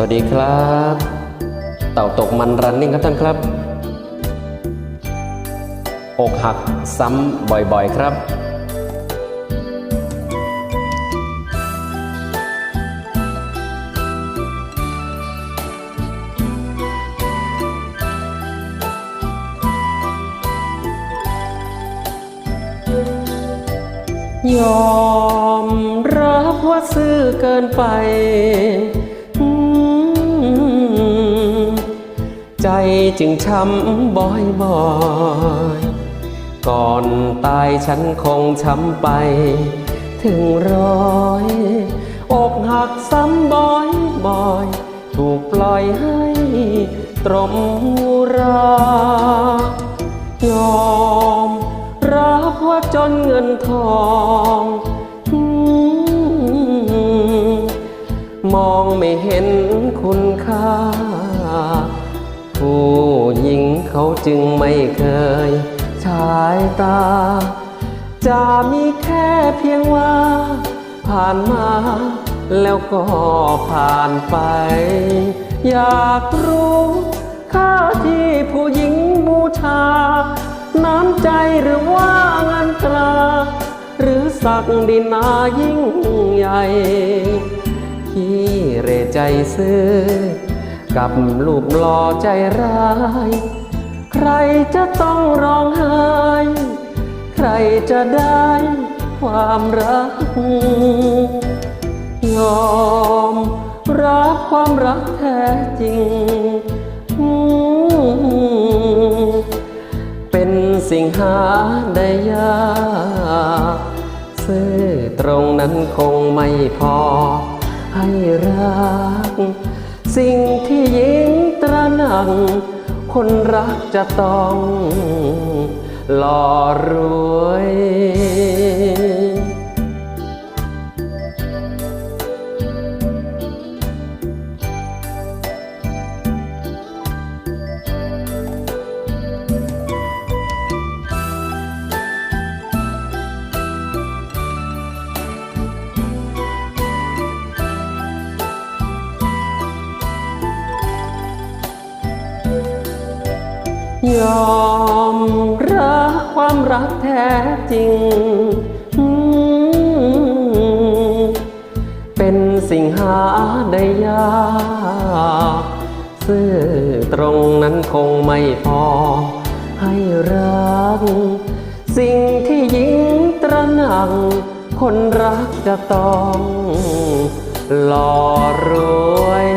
วัสดีครับ เต่าตกมันรันนิ่งครับท่านครับ อกหักซ้ำบ่อยๆครับ ยอมรับว่าซื่อเกินไป ใจจึงช้ำบ่อยๆก่อนตายฉันคงช้ำไป ถึงร้อย อกหักซ้ำบ่อยบ่อยๆถูกปล่อยให้ตรมรายอม รับว่าจนเงินทองมองไม่เห็นคุณค่า หญิงเขาจึงไม่เคยฉายตา จะมีแค่เพียงว่า ผ่านมา แล้วก็ผ่านไป อยากรู้ค่าที่ผู้หญิงบูชา น้ำใจหรือว่าเงินตรา หรือศักดินายิ่งใหญ่ขี้เรใจซื้อ กับลูกหล่อใจร้าย ใครจะต้องร้องไห้ ใครจะได้ความรัก ยอมรับความรักแท้จริง เป็นสิ่งหาได้ยากซื่อตรงนั้นคงไม่พอให้รัก สิ่งที่ยิงตระหนัง คนรักจะต้องหล่อรวย ยอมรักความรักแท้จริง เป็นสิ่งหาได้ยากซื่อตรงนั้นคงไม่พอ ให้รัก สิ่งที่ยิ่งตระหนักคนรักจะต้องหล่อรวย